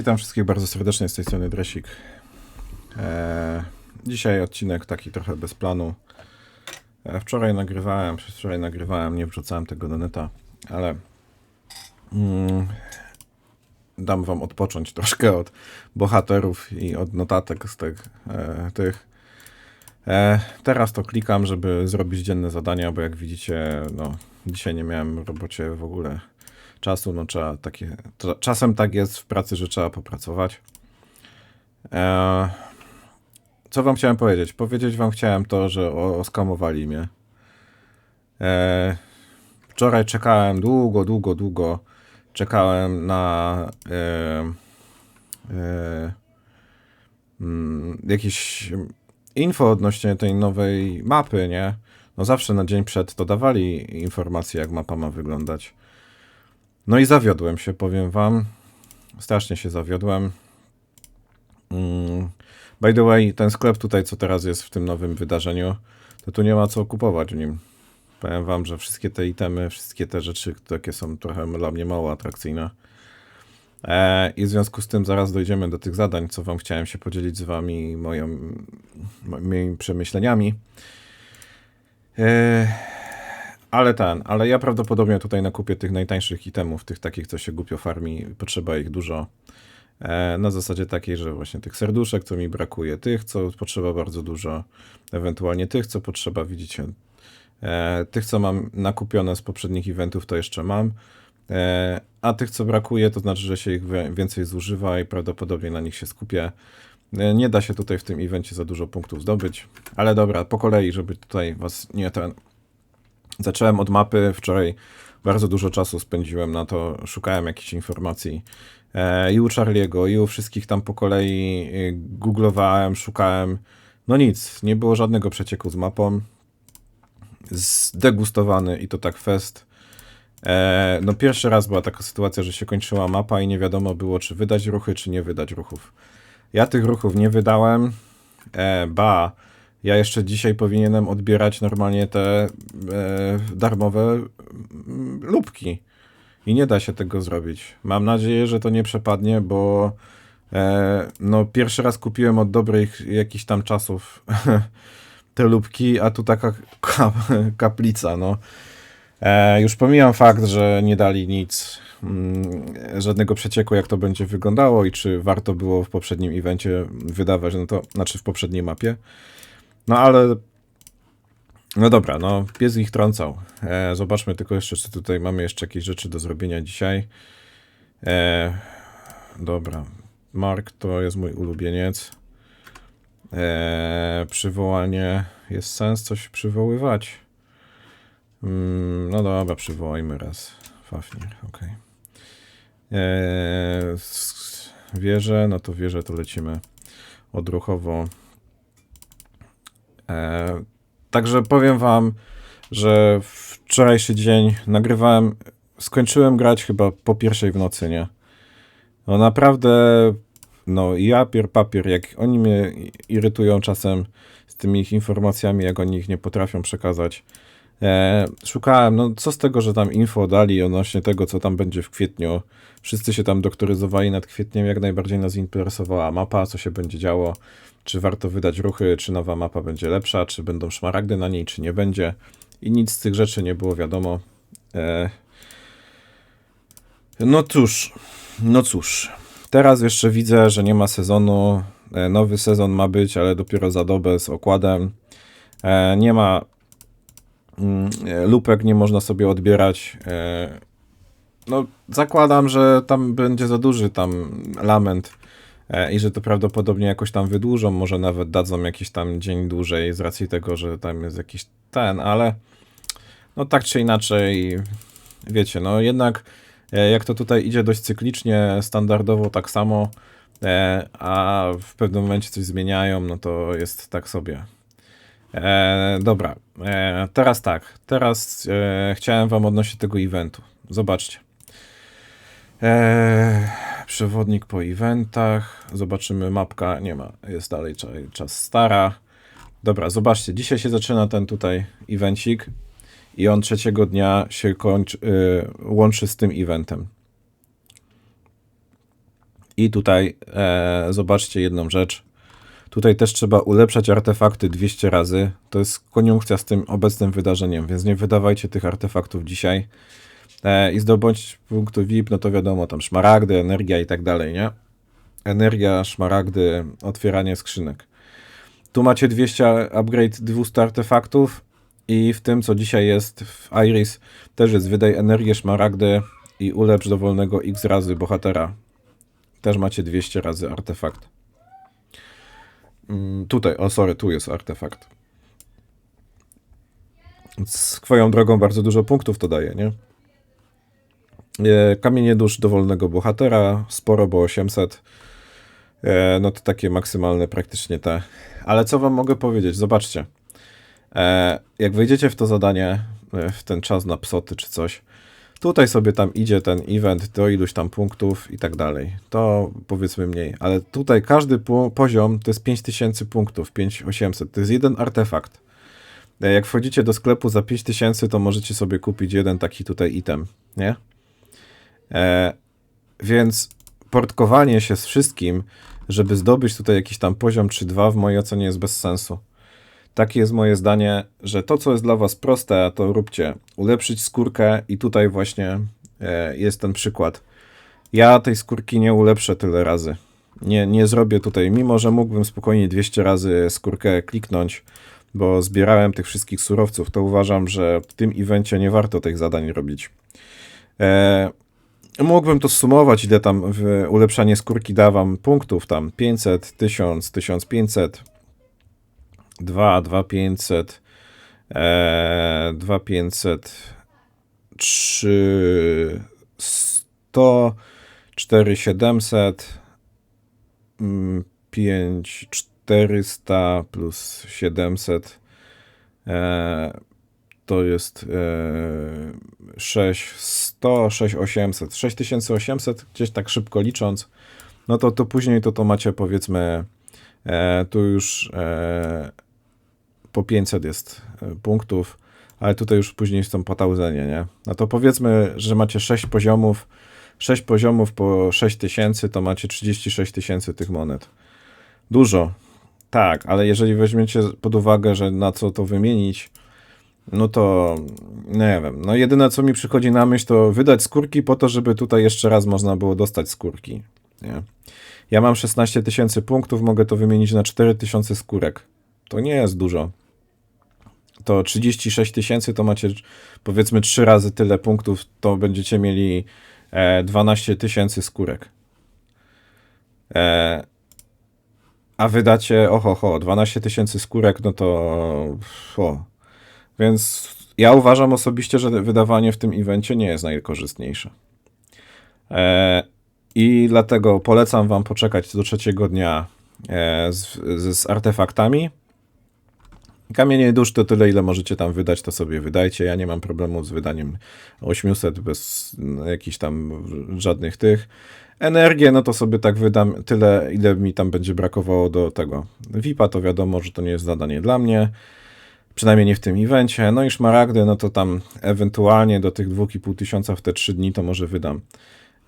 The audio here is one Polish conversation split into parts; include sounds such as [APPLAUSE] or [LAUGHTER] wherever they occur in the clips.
Witam wszystkich bardzo serdecznie z tej strony Dresik. Eee, dzisiaj odcinek taki trochę bez planu. E, wczoraj nagrywałem, wczoraj nagrywałem, nie wrzucałem tego do neta, ale mm, dam wam odpocząć [LAUGHS] troszkę od bohaterów i od notatek z tych. E, tych. E, teraz to klikam, żeby zrobić dzienne zadania, bo jak widzicie, no, dzisiaj nie miałem w robocie w ogóle czasu, no trzeba takie, czasem tak jest w pracy, że trzeba popracować. Eee, co wam chciałem powiedzieć? Powiedzieć wam chciałem to, że oskamowali mnie. Eee, wczoraj czekałem długo, długo, długo. Czekałem na eee, mm, jakieś info odnośnie tej nowej mapy, nie? No zawsze na dzień przed to dawali informacje, jak mapa ma wyglądać. No i zawiodłem się, powiem wam. Strasznie się zawiodłem. Mm. By the way, ten sklep tutaj, co teraz jest w tym nowym wydarzeniu, to tu nie ma co kupować w nim. Powiem wam, że wszystkie te itemy, wszystkie te rzeczy, takie są trochę dla mnie mało atrakcyjne. E, I w związku z tym zaraz dojdziemy do tych zadań, co wam chciałem się podzielić z wami moją, moimi przemyśleniami. E, ale ten, ale ja prawdopodobnie tutaj nakupię tych najtańszych itemów, tych takich, co się głupio farmi, potrzeba ich dużo. E, na zasadzie takiej, że właśnie tych serduszek, co mi brakuje, tych, co potrzeba bardzo dużo, ewentualnie tych, co potrzeba, widzicie, e, tych, co mam nakupione z poprzednich eventów, to jeszcze mam. E, a tych, co brakuje, to znaczy, że się ich więcej zużywa i prawdopodobnie na nich się skupię. E, Nie da się tutaj w tym evencie za dużo punktów zdobyć, ale dobra, po kolei, żeby tutaj was nie ten, Zacząłem od mapy. Wczoraj bardzo dużo czasu spędziłem na to. Szukałem jakichś informacji e, i u Charliego, i u wszystkich tam po kolei. e, Googlowałem, szukałem. No nic, nie było żadnego przecieku z mapą. Zdegustowany i to tak fest. E, no pierwszy raz była taka sytuacja, że się kończyła mapa i nie wiadomo było, czy wydać ruchy, czy nie wydać ruchów. Ja tych ruchów nie wydałem. E, ba, ja jeszcze dzisiaj powinienem odbierać normalnie te e, darmowe mm, lubki. I nie da się tego zrobić. Mam nadzieję, że to nie przepadnie, bo e, no pierwszy raz kupiłem od dobrych jakichś tam czasów [LAUGHS] te lubki, a tu taka [LAUGHS] kap, kaplica, no. E, już pomijam fakt, że nie dali nic, mm, żadnego przecieku, jak to będzie wyglądało i czy warto było w poprzednim evencie wydawać, no to, znaczy w poprzedniej mapie. No ale. No dobra, no pies ich trącał. E, zobaczmy tylko jeszcze, czy tutaj mamy jeszcze jakieś rzeczy do zrobienia dzisiaj. E, dobra. Mark to jest mój ulubieniec. E, przywołanie. Jest sens coś przywoływać. Mm, no dobra, przywołajmy raz. Fafnir, okej. E, Wieże, no to wieże to lecimy odruchowo. E, także powiem wam, że wczorajszy dzień nagrywałem, skończyłem grać chyba po pierwszej w nocy, nie? No naprawdę, no ja pier papier, jak oni mnie irytują czasem z tymi ich informacjami, jak oni ich nie potrafią przekazać. E, szukałem, no co z tego, że tam info dali odnośnie tego, co tam będzie w kwietniu. Wszyscy się tam doktoryzowali nad kwietniem, jak najbardziej nas interesowała mapa, co się będzie działo, czy warto wydać ruchy, czy nowa mapa będzie lepsza, czy będą szmaragdy na niej, czy nie będzie. I nic z tych rzeczy nie było wiadomo. E, no cóż, no cóż. Teraz jeszcze widzę, że nie ma sezonu. E, nowy sezon ma być, ale dopiero za dobę z okładem. E, nie ma lupek, nie można sobie odbierać. E, no, zakładam, że tam będzie za duży tam lament e, i że to prawdopodobnie jakoś tam wydłużą, może nawet dadzą jakiś tam dzień dłużej z racji tego, że tam jest jakiś ten, ale no tak czy inaczej, wiecie, no jednak e, jak to tutaj idzie dość cyklicznie, standardowo tak samo, a w pewnym momencie coś zmieniają, no to jest tak sobie. E, dobra, e, teraz tak, teraz e, chciałem wam odnosić tego eventu. Zobaczcie. E, przewodnik po eventach, zobaczymy mapka, nie ma, jest dalej czas, czas stara. Dobra, zobaczcie, dzisiaj się zaczyna ten tutaj evencik i on trzeciego dnia się kończy, y, łączy z tym eventem. I tutaj e, zobaczcie jedną rzecz. Tutaj też trzeba ulepszać artefakty 200 razy. To jest koniunkcja z tym obecnym wydarzeniem, więc nie wydawajcie tych artefaktów dzisiaj. E, I zdobądź punktu VIP, no to wiadomo, tam szmaragdy, energia i tak dalej, nie? Energia, szmaragdy, otwieranie skrzynek. Tu macie 200 upgrade 200 artefaktów i w tym, co dzisiaj jest w Iris, też jest wydaj energię, szmaragdy i ulepsz dowolnego x razy bohatera. Też macie 200 razy artefakt. Mm, Tutaj, o sorry, tu jest artefakt. Swoją drogą bardzo dużo punktów to daje, nie? E, Kamienie dusz dowolnego bohatera, sporo, bo 800. E, No to takie maksymalne praktycznie te. Ale co wam mogę powiedzieć? Zobaczcie. E, Jak wejdziecie w to zadanie, w ten czas na psoty czy coś, tutaj sobie tam idzie ten event do iluś tam punktów i tak dalej. To powiedzmy mniej. Ale tutaj każdy poziom to jest 5000 punktów, 5800. To jest jeden artefakt. E, Jak wchodzicie do sklepu za 5000, to możecie sobie kupić jeden taki tutaj item, nie? E, więc portkowanie się z wszystkim, żeby zdobyć tutaj jakiś tam poziom czy dwa, w mojej ocenie jest bez sensu. Takie jest moje zdanie, że to, co jest dla was proste, to róbcie. Ulepszyć skórkę i tutaj właśnie e, jest ten przykład. Ja tej skórki nie ulepszę tyle razy. Nie, nie zrobię tutaj, mimo że mógłbym spokojnie 200 razy skórkę kliknąć, bo zbierałem tych wszystkich surowców, to uważam, że w tym evencie nie warto tych zadań robić. E, Mógłbym to sumować, ile tam w ulepszanie skórki dawam punktów, tam 500, 1000, 1500, 2, 2500, e, 2500, 3, 100, 4, 700, mm, 5, 400 plus 700, e, to jest e, 6100, 6800, 6800, gdzieś tak szybko licząc, no to, to później to, to macie powiedzmy, e, tu już e, po 500 jest e, punktów, ale tutaj już później są po tauzenie, nie? No to powiedzmy, że macie 6 poziomów, 6 poziomów po 6000, to macie 36 tysięcy tych monet. Dużo, tak, ale jeżeli weźmiecie pod uwagę, że na co to wymienić, no to nie wiem. No jedyne co mi przychodzi na myśl to wydać skórki po to, żeby tutaj jeszcze raz można było dostać skórki. Nie? Ja mam 16 tysięcy punktów, mogę to wymienić na 4 tysiące skórek. To nie jest dużo. To 36 tysięcy to macie powiedzmy 3 razy tyle punktów, to będziecie mieli e, 12 tysięcy skórek. E, a wydacie, oho, ho, 12 tysięcy skórek, no to o, więc ja uważam osobiście, że wydawanie w tym evencie nie jest najkorzystniejsze. E, I dlatego polecam Wam poczekać do trzeciego dnia e, z, z, z artefaktami. Kamienie dusz to tyle, ile możecie tam wydać, to sobie wydajcie. Ja nie mam problemu z wydaniem 800 bez mm, jakichś tam żadnych tych. Energię, no to sobie tak wydam tyle, ile mi tam będzie brakowało do tego. VIP-a to wiadomo, że to nie jest zadanie dla mnie. Przynajmniej nie w tym evencie. No i szmaragdy, no to tam ewentualnie do tych 2,5 tysiąca w te 3 dni to może wydam.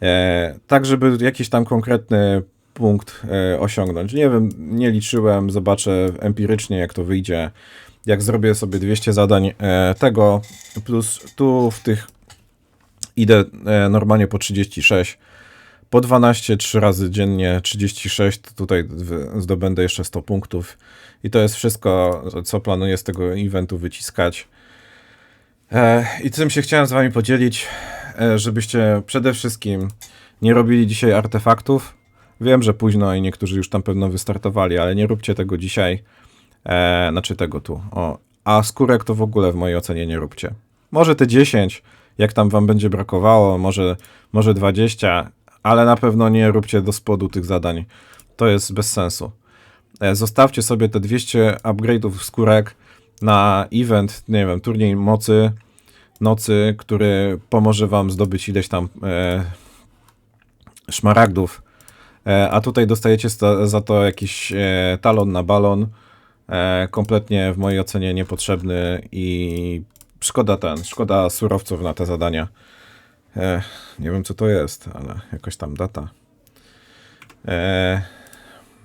E, tak, żeby jakiś tam konkretny punkt e, osiągnąć. Nie wiem, nie liczyłem, zobaczę empirycznie jak to wyjdzie. Jak zrobię sobie 200 zadań e, tego, plus tu w tych idę e, normalnie po 36, po 12, 3 razy dziennie, 36, to tutaj zdobędę jeszcze 100 punktów. I to jest wszystko, co planuję z tego eventu wyciskać. I tym się chciałem z wami podzielić, żebyście przede wszystkim nie robili dzisiaj artefaktów. Wiem, że późno i niektórzy już tam pewno wystartowali, ale nie róbcie tego dzisiaj. E, znaczy tego tu. O. A skórek to w ogóle w mojej ocenie nie róbcie. Może te 10, jak tam wam będzie brakowało, może, może 20, ale na pewno nie róbcie do spodu tych zadań. To jest bez sensu. E, Zostawcie sobie te 200 upgrade'ów skórek na event, nie wiem, turniej mocy, nocy, który pomoże wam zdobyć ileś tam e, szmaragdów. E, a tutaj dostajecie sta, za to jakiś e, talon na balon. E, kompletnie w mojej ocenie niepotrzebny i szkoda ten, szkoda surowców na te zadania. Nie wiem co to jest, ale jakoś tam data.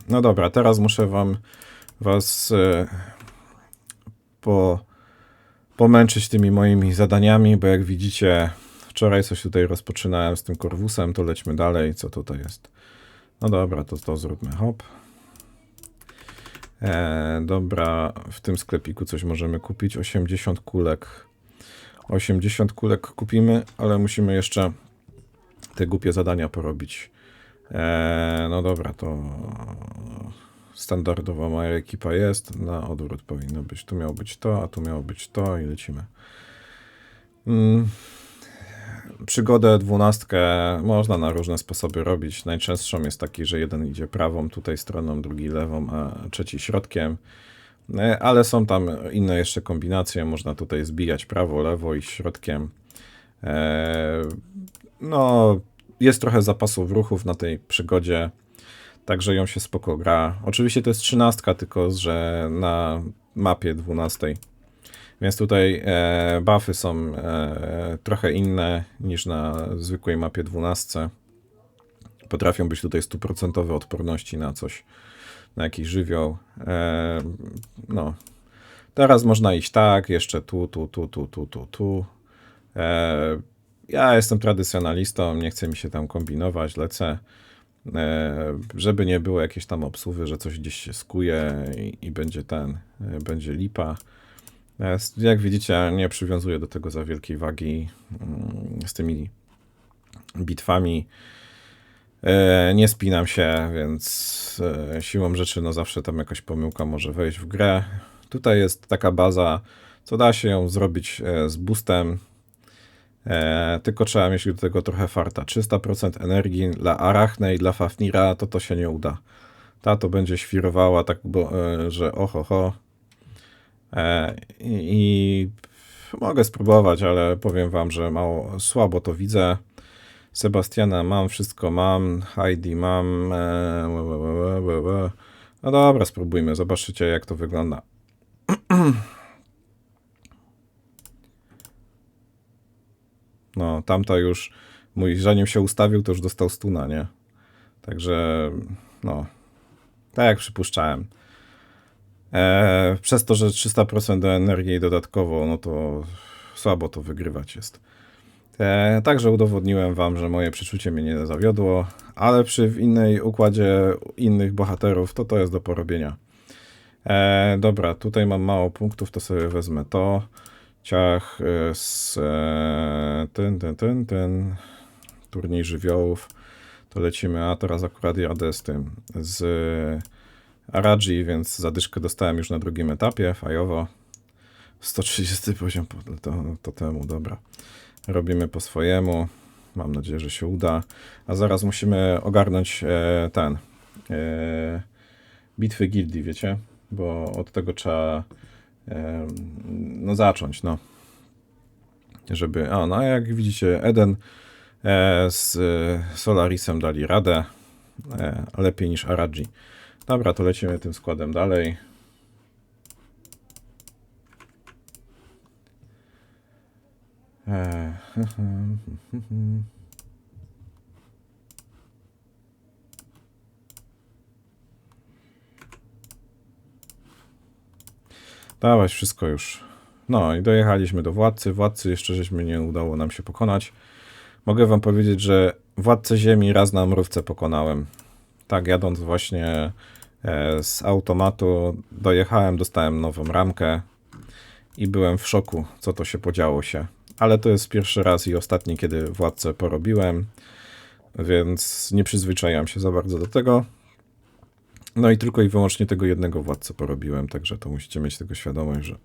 No dobra, teraz muszę wam was po, pomęczyć tymi moimi zadaniami, bo jak widzicie, wczoraj coś tutaj rozpoczynałem z tym korwusem, to lećmy dalej. Co tutaj jest? No dobra, to to zróbmy. Hop. E, dobra, w tym sklepiku coś możemy kupić. 80 kulek. 80 kulek kupimy, ale musimy jeszcze te głupie zadania porobić. E, no dobra, to standardowa moja ekipa jest. Na odwrót powinno być. Tu miało być to, a tu miało być to i lecimy. Mm. Przygodę dwunastkę można na różne sposoby robić. Najczęstszą jest taki, że jeden idzie prawą tutaj stroną, drugi lewą, a trzeci środkiem. E, Ale są tam inne jeszcze kombinacje. Można tutaj zbijać prawo, lewo i środkiem. E, No, jest trochę zapasów ruchów na tej przygodzie, także ją się spoko gra. Oczywiście to jest trzynastka, tylko że na mapie dwunastej. Więc tutaj e, buffy są e, trochę inne niż na zwykłej mapie 12. Potrafią być tutaj stuprocentowe odporności na coś, na jakiś żywioł. E, no. Teraz można iść tak, jeszcze tu, tu, tu, tu, tu, tu, tu. E, ja jestem tradycjonalistą, nie chcę mi się tam kombinować, lecę. E, żeby nie było jakiejś tam obsuwy, że coś gdzieś się skuje i, i będzie ten, e, będzie lipa. E, Jak widzicie, nie przywiązuję do tego za wielkiej wagi mm, z tymi bitwami. E, Nie spinam się, więc e, siłą rzeczy no zawsze tam jakaś pomyłka może wejść w grę. Tutaj jest taka baza, co da się ją zrobić z boostem, tylko trzeba mieć do tego trochę farta. 300% energii dla Arachne i dla Fafnira to to się nie uda. Ta to będzie świrowała tak, bo, że oho ho. E, I, mogę spróbować, ale powiem wam, że mało słabo to widzę. Sebastiana mam, wszystko mam, Heidi mam. E. No dobra, spróbujmy, zobaczycie jak to wygląda. [CLEARS THROAT] No, tamta już, mój zanim się ustawił, to już dostał stuna, nie? Także, no, tak jak przypuszczałem. E, przez to, że 300% do energii dodatkowo, no to słabo to wygrywać jest. E, także udowodniłem wam, że moje przeczucie mnie nie zawiodło, ale przy innej układzie innych bohaterów to to jest do porobienia. E, dobra, tutaj mam mało punktów, to sobie wezmę to. Ciach e, z e, ten, ten, ten, ten turniej żywiołów. To lecimy, a teraz akurat jadę z tym, z Araji, więc zadyszkę dostałem już na drugim etapie, fajowo. 130 poziom po- to, to temu, dobra. Robimy po swojemu. Mam nadzieję, że się uda. A zaraz musimy ogarnąć e, ten. E, bitwy gildii, wiecie? Bo od tego trzeba e, no zacząć, no. Żeby. A, no jak widzicie, Eden e, z e, Solarisem dali radę. E, lepiej niż Araji. Dobra, to lecimy tym składem dalej. [LAUGHS] Dawać wszystko już. No i dojechaliśmy do władcy. Władcy jeszcze żeśmy nie udało nam się pokonać. Mogę wam powiedzieć, że władcę ziemi raz na mrówce pokonałem. Tak, jadąc właśnie z automatu, dojechałem, dostałem nową ramkę i byłem w szoku, co to się podziało się. Ale to jest pierwszy raz i ostatni, kiedy władcę porobiłem, więc nie przyzwyczajam się za bardzo do tego. No i tylko i wyłącznie tego jednego władcę porobiłem, także to musicie mieć tego świadomość, że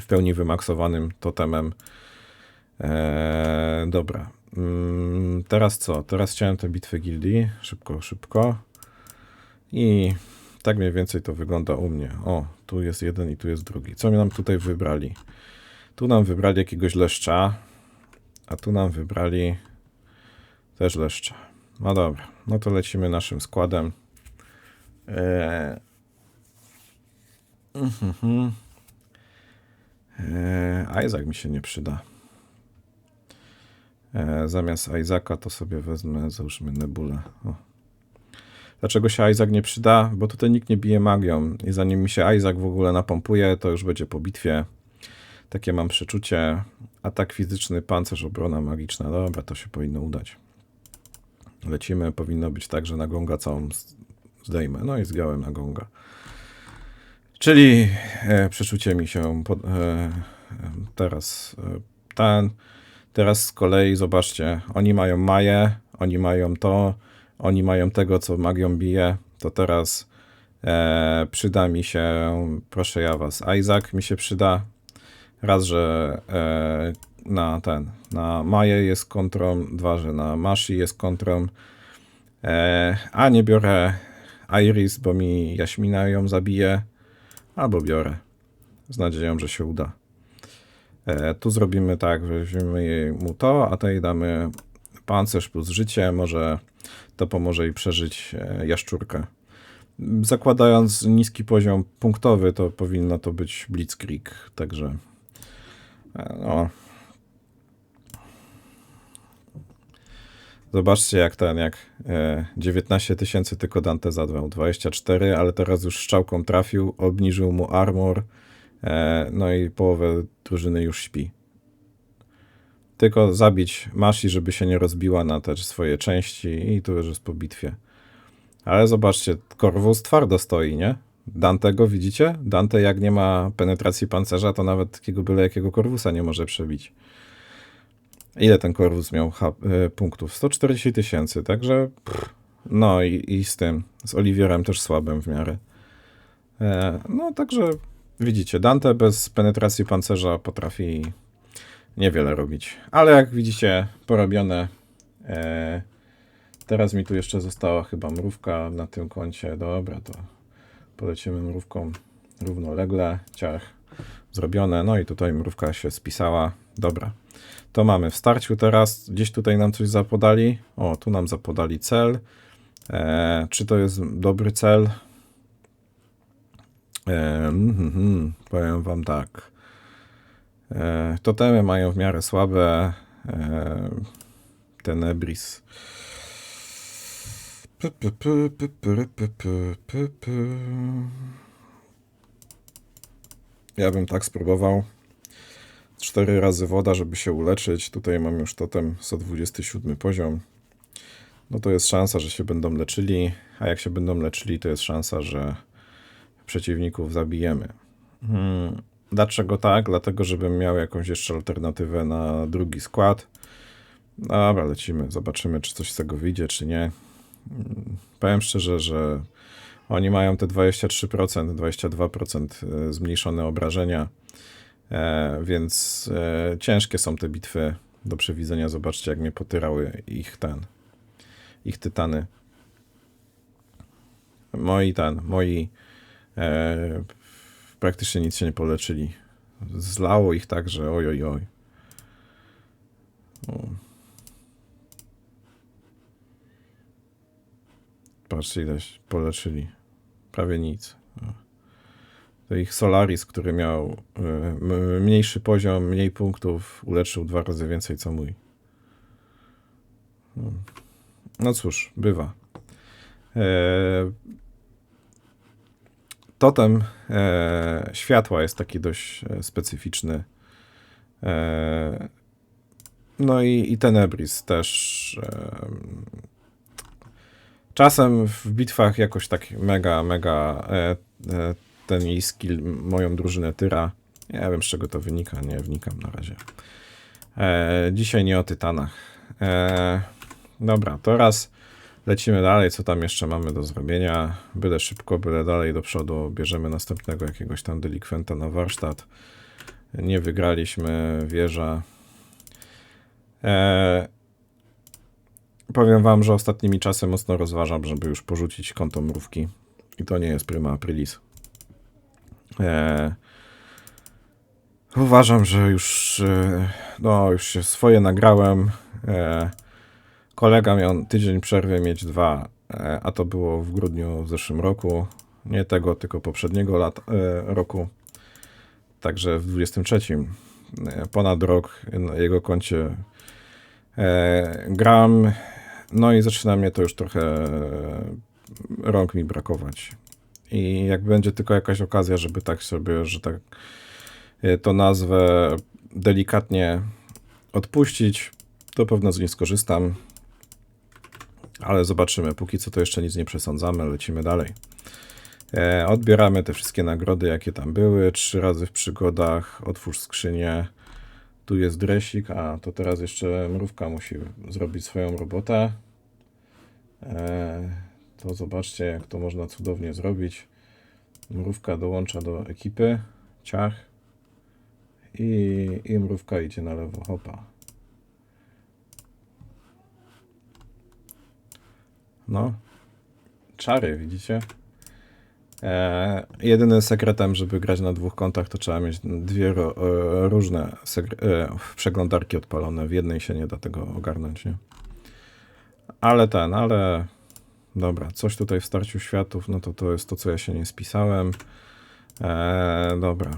w pełni wymaksowanym totemem. Eee, dobra. Mm, teraz co? Teraz chciałem tę bitwę gildii. Szybko, szybko. I tak mniej więcej to wygląda u mnie. O, tu jest jeden i tu jest drugi. Co nam tutaj wybrali? Tu nam wybrali jakiegoś leszcza, a tu nam wybrali też leszcza. No dobra, no to lecimy naszym składem. Eee. Eee, Isaac mi się nie przyda. Eee, zamiast Isaaca to sobie wezmę, załóżmy Nebulę. O, Dlaczego się Isaac nie przyda? Bo tutaj nikt nie bije magią i zanim mi się Isaac w ogóle napompuje, to już będzie po bitwie. Takie mam przeczucie. Atak fizyczny, pancerz, obrona magiczna. Dobra, to się powinno udać. Lecimy, powinno być tak, że na gonga całą zdejmę. No i zgrałem na gonga. Czyli e, przeczucie mi się pod, e, e, teraz e, ten. Teraz z kolei zobaczcie, oni mają Maję, oni mają to, oni mają tego, co magią bije. To teraz e, przyda mi się, proszę ja was, Isaac mi się przyda. Raz, że e, na ten, na Maję jest kontrą, dwa, że na Mashi jest kontrą. E, a nie biorę Iris, bo mi Jaśmina ją zabije. Albo biorę. Z nadzieją, że się uda. E, tu zrobimy tak, że weźmiemy jej mu to, a tej damy pancerz plus życie. Może to pomoże jej przeżyć e, jaszczurkę. Zakładając niski poziom punktowy, to powinno to być Blitzkrieg. Także e, no. Zobaczcie jak ten, jak e, 19 tysięcy tylko Dante zadał, 24, ale teraz już strzałką trafił, obniżył mu armor, e, no i połowę drużyny już śpi. Tylko zabić Mashi, żeby się nie rozbiła na te swoje części i tu już jest po bitwie. Ale zobaczcie, Corvus twardo stoi, nie? Dantego widzicie? Dante jak nie ma penetracji pancerza, to nawet takiego byle jakiego Corvusa nie może przebić. Ile ten Corvus miał e, punktów? 140 tysięcy, także pff, no i, i z tym, z Oliwierem też słabym w miarę. E, no także widzicie, Dante bez penetracji pancerza potrafi niewiele robić. Ale jak widzicie, porobione. E, teraz mi tu jeszcze została chyba mrówka na tym koncie. Dobra, to polecimy mrówką równolegle. Ciach zrobione. No i tutaj mrówka się spisała. Dobra. To mamy w starciu teraz. Gdzieś tutaj nam coś zapodali. O, tu nam zapodali cel. E, czy to jest dobry cel? E, mhm, mhm, powiem wam tak. E, totemy mają w miarę słabe. E, Tenebris. Ja bym tak spróbował. Cztery razy woda, żeby się uleczyć. Tutaj mam już totem 127 poziom. No to jest szansa, że się będą leczyli, a jak się będą leczyli, to jest szansa, że przeciwników zabijemy. Hmm. Dlaczego tak? Dlatego, żebym miał jakąś jeszcze alternatywę na drugi skład. Dobra, lecimy. Zobaczymy, czy coś z tego wyjdzie, czy nie. Mm, Powiem szczerze, że oni mają te 23%, 22% e, zmniejszone obrażenia, e, więc e, ciężkie są te bitwy do przewidzenia. Zobaczcie, jak mnie potyrały ich ten, ich tytany. Moi ten, moi praktycznie nic się nie poleczyli. Zlało ich tak, że oj, oj, oj. O. Patrzcie, ileś poleczyli. Prawie nic. To ich Solaris, który miał m- mniejszy poziom, mniej punktów, uleczył dwa razy więcej co mój. No, cóż, bywa. E, totem e, światła jest taki dość e, specyficzny. E, no i, i Tenebris też. E, czasem w bitwach jakoś tak mega, mega e, e, ten jej skill moją drużynę tyra. Nie wiem z czego to wynika, nie wnikam na razie. Dzisiaj nie o Tytanach. Dobra, to raz lecimy dalej, co tam jeszcze mamy do zrobienia. Byle szybko, byle dalej do przodu. Bierzemy następnego jakiegoś tam delikwenta na warsztat. Nie wygraliśmy, wieża. E, powiem wam, że ostatnimi czasy mocno rozważam, żeby już porzucić konto mrówki. I to nie jest prima aprilis. E, uważam, że już, e, no, już się swoje nagrałem. E, kolega miał tydzień przerwy, mieć dwa, e, a to było w grudniu w zeszłym roku. Nie tego, tylko poprzedniego lat, e, roku. Także w 23 e, ponad rok na jego koncie gram. No i zaczyna mnie to już trochę rąk mi brakować. I jak będzie tylko jakaś okazja, żeby tak sobie, że tak to nazwę delikatnie odpuścić, to pewno z niej skorzystam. Ale zobaczymy. Póki co to jeszcze nic nie przesądzamy, lecimy dalej. E, odbieramy te wszystkie nagrody, jakie tam były. Trzy razy w przygodach. Otwórz skrzynię. Tu jest dresik, a to teraz jeszcze mrówka musi zrobić swoją robotę. E, to zobaczcie, jak to można cudownie zrobić. Mrówka dołącza do ekipy. Ciach. I, i mrówka idzie na lewo. Hopa. No. Czary, widzicie? E, jedynym sekretem, żeby grać na dwóch kontach, to trzeba mieć dwie ro, e, różne e, przeglądarki odpalone. W jednej się nie da tego ogarnąć, nie? Ale ten, ale dobra, coś tutaj w starciu światów, no to to jest to, co ja się nie spisałem. E, dobra.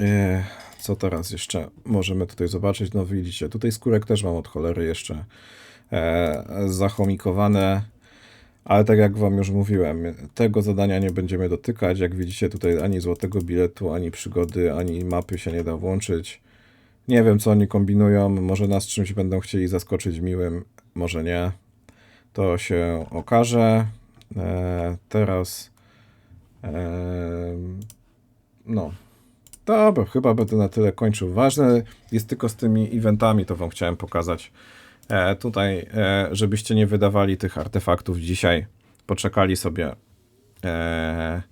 E, co teraz jeszcze możemy tutaj zobaczyć? No widzicie, tutaj skórek też mam od cholery jeszcze e, zachomikowane. Ale tak jak wam już mówiłem, tego zadania nie będziemy dotykać. Jak widzicie tutaj ani złotego biletu, ani przygody, ani mapy się nie da włączyć. Nie wiem co oni kombinują, może nas czymś będą chcieli zaskoczyć miłym, może nie. To się okaże. E, teraz e, no. Dobra, chyba będę na tyle kończył. Ważne jest tylko z tymi eventami, to wam chciałem pokazać. E, tutaj, e, żebyście nie wydawali tych artefaktów dzisiaj, poczekali sobie. E,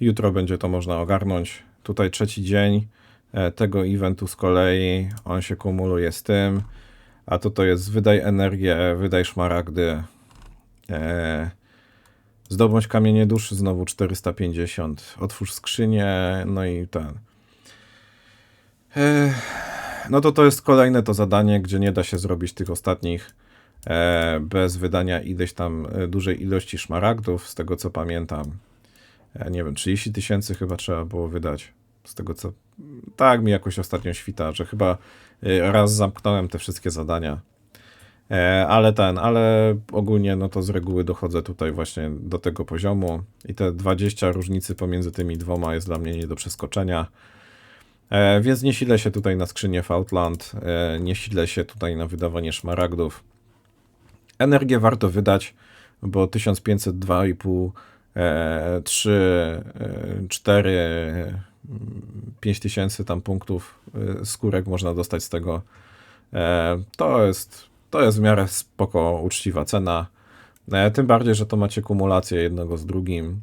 jutro będzie to można ogarnąć. Tutaj trzeci dzień e, tego eventu z kolei, on się kumuluje z tym, a to to jest wydaj energię, wydaj szmaragdy, e, zdobądź kamienie duszy, znowu 450, otwórz skrzynię, no i ten. E, no to to jest kolejne to zadanie, gdzie nie da się zrobić tych ostatnich e, bez wydania ileś tam e, dużej ilości szmaragdów, z tego co pamiętam. Nie wiem, 30 tysięcy chyba trzeba było wydać. Z tego co. Tak mi jakoś ostatnio świta, że chyba raz zamknąłem te wszystkie zadania. Ale ten, ale ogólnie no to z reguły dochodzę tutaj właśnie do tego poziomu i te 20 różnicy pomiędzy tymi dwoma jest dla mnie nie do przeskoczenia. E, więc nie silę się tutaj na skrzynię w e, nie silę się tutaj na wydawanie szmaragdów. Energię warto wydać, bo 1500, 2,5, e, 3, e, 4, e, 5000 tam punktów e, skórek można dostać z tego. To jest, to jest w miarę spoko, uczciwa cena. Tym bardziej, że to macie kumulację jednego z drugim,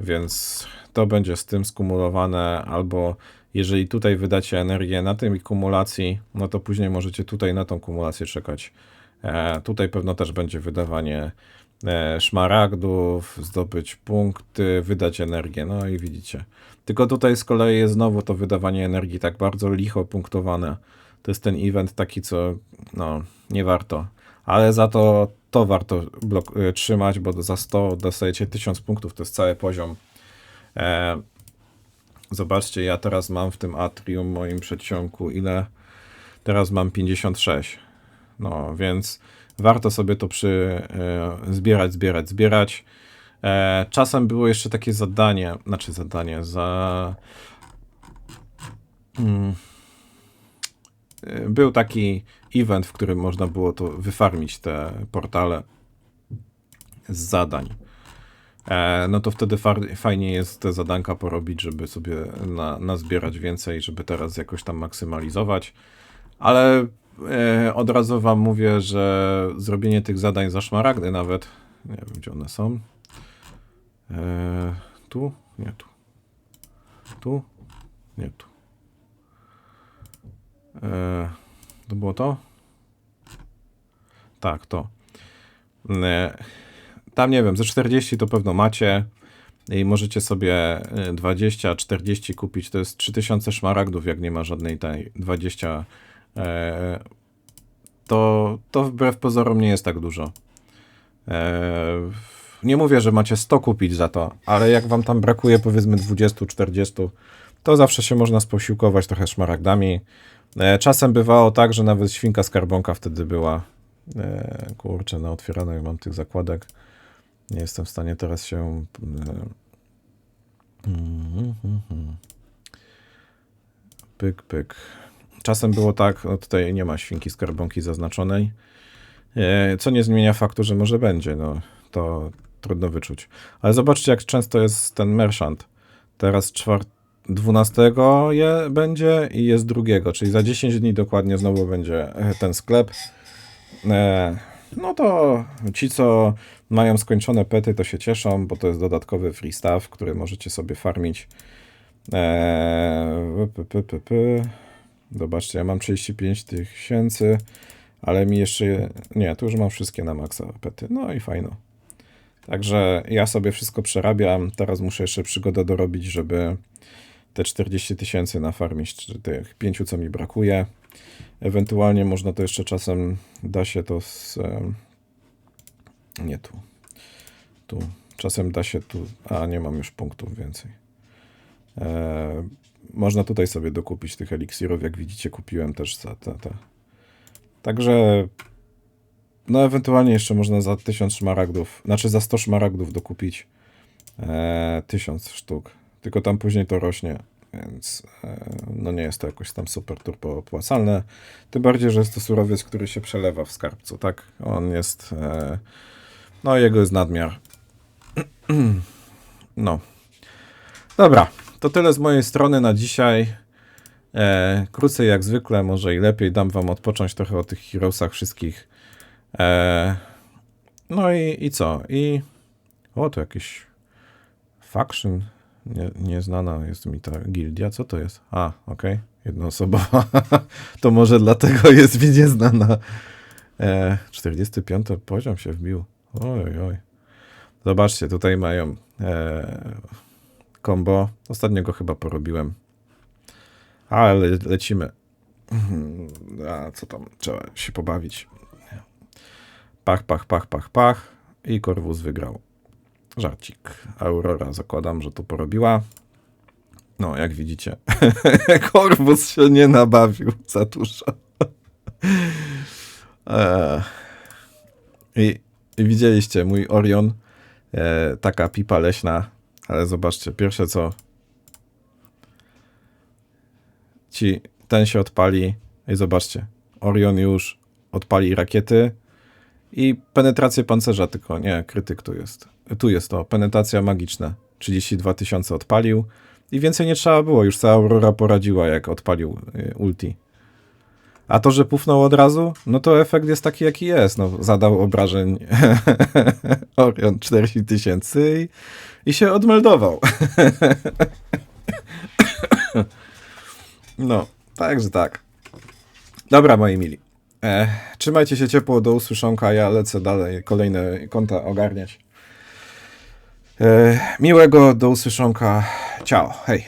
więc to będzie z tym skumulowane, albo jeżeli tutaj wydacie energię na tej kumulacji, no to później możecie tutaj na tą kumulację czekać. E, tutaj pewno też będzie wydawanie e, szmaragdów, zdobyć punkty, wydać energię, no i widzicie. Tylko tutaj z kolei jest znowu to wydawanie energii tak bardzo licho punktowane. To jest ten event taki, co no, nie warto. Ale za to to warto y, trzymać, bo za 100 dostajecie 1000 punktów, to jest cały poziom. E, zobaczcie, ja teraz mam w tym atrium moim przedsionku ile? Teraz mam 56. No, więc warto sobie to przy e, zbierać, zbierać, zbierać. E, czasem było jeszcze takie zadanie, znaczy zadanie za. Mm, e, był taki event, w którym można było to wyfarmić te portale z zadań. E, no to wtedy fajnie jest te zadanka porobić, żeby sobie na, nazbierać więcej, żeby teraz jakoś tam maksymalizować. Ale e, od razu wam mówię, że zrobienie tych zadań za szmaragdy nawet, nie wiem gdzie one są. E, tu? Nie tu. Tu? Nie tu. E, to było to? Tak, to. E, tam nie wiem, ze 40 to pewno macie i możecie sobie y, 20, 40 kupić. To jest 3000 szmaragdów, jak nie ma żadnej tej 20. E, to, to wbrew pozorom nie jest tak dużo. E, nie mówię, że macie 100 kupić za to, ale jak wam tam brakuje powiedzmy 20, 40, to zawsze się można sposiłkować trochę szmaragdami. E, czasem bywało tak, że nawet świnka skarbonka wtedy była E, kurczę, na otwieranej mam tych zakładek. Nie jestem w stanie teraz się. e, mhm, mhm. Pyk, pyk. Czasem było tak, tutaj nie ma świnki skarbonki zaznaczonej, e, co nie zmienia faktu, że może będzie, no to trudno wyczuć. Ale zobaczcie, jak często jest ten merchant. Teraz czwart... 12 je będzie i jest drugiego, czyli za 10 dni dokładnie znowu będzie e, ten sklep. E, no to ci, co mają skończone pety, to się cieszą, bo to jest dodatkowy free stuff, który możecie sobie farmić. Eee. Zobaczcie, ja mam 35 tysięcy, ale mi jeszcze. Nie, tu już mam wszystkie na maksa pety. No i fajno. Także ja sobie wszystko przerabiam. Teraz muszę jeszcze przygodę dorobić, żeby te 40 tysięcy nafarmić, tych pięciu, co mi brakuje. Ewentualnie można to jeszcze czasem da się to z. Nie tu. Tu. Czasem da się tu. A nie mam już punktów więcej. E, można tutaj sobie dokupić tych eliksirów, jak widzicie, kupiłem też za te. te. Także. No, ewentualnie jeszcze można za 1000 szmaragdów, znaczy za 100 szmaragdów dokupić e, 1000 sztuk. Tylko tam później to rośnie, więc e, no nie jest to jakoś tam super turbo opłacalne. Tym bardziej, że jest to surowiec, który się przelewa w skarbcu, tak? On jest. E, no, jego jest nadmiar. [CLEARS THROAT] No. Dobra, to tyle z mojej strony na dzisiaj. E, krócej jak zwykle, może i lepiej. Dam wam odpocząć trochę o tych heroesach wszystkich. E, no i, i co? I. O, to jakiś. Faction. Nie, nieznana jest mi ta gildia. Co to jest? A, okej. Jednoosobowa. [LAUGHS] to może dlatego jest mi nieznana. E, 45 poziom się wbił. Oj, oj. Zobaczcie, tutaj mają e, combo. Ostatnio go chyba porobiłem. Ale lecimy. A co tam? Trzeba się pobawić. Pach, pach, pach, pach, pach. I Korwus wygrał. Żarcik. Aurora zakładam, że to porobiła. No, jak widzicie, [LAUGHS] Korwus się nie nabawił za dużo. Eee. [LAUGHS] I, I widzieliście mój Orion, e, taka pipa leśna, ale zobaczcie, pierwsze co ci, ten się odpali i zobaczcie, Orion już odpali rakiety i penetrację pancerza tylko, nie, krytyk tu jest. Tu jest to, penetracja magiczna. 32 tysiące odpalił i więcej nie trzeba było, już cała Aurora poradziła jak odpalił y, ulti. A to, że pufnął od razu, no to efekt jest taki, jaki jest. No, zadał obrażeń [LAUGHS] Orion 40 tysięcy i, i się odmeldował. [LAUGHS] no, także tak. Dobra, moi mili. E, trzymajcie się ciepło, do usłyszonka. Ja lecę dalej kolejne konta ogarniać. E, miłego, do usłyszonka. Ciao, hej.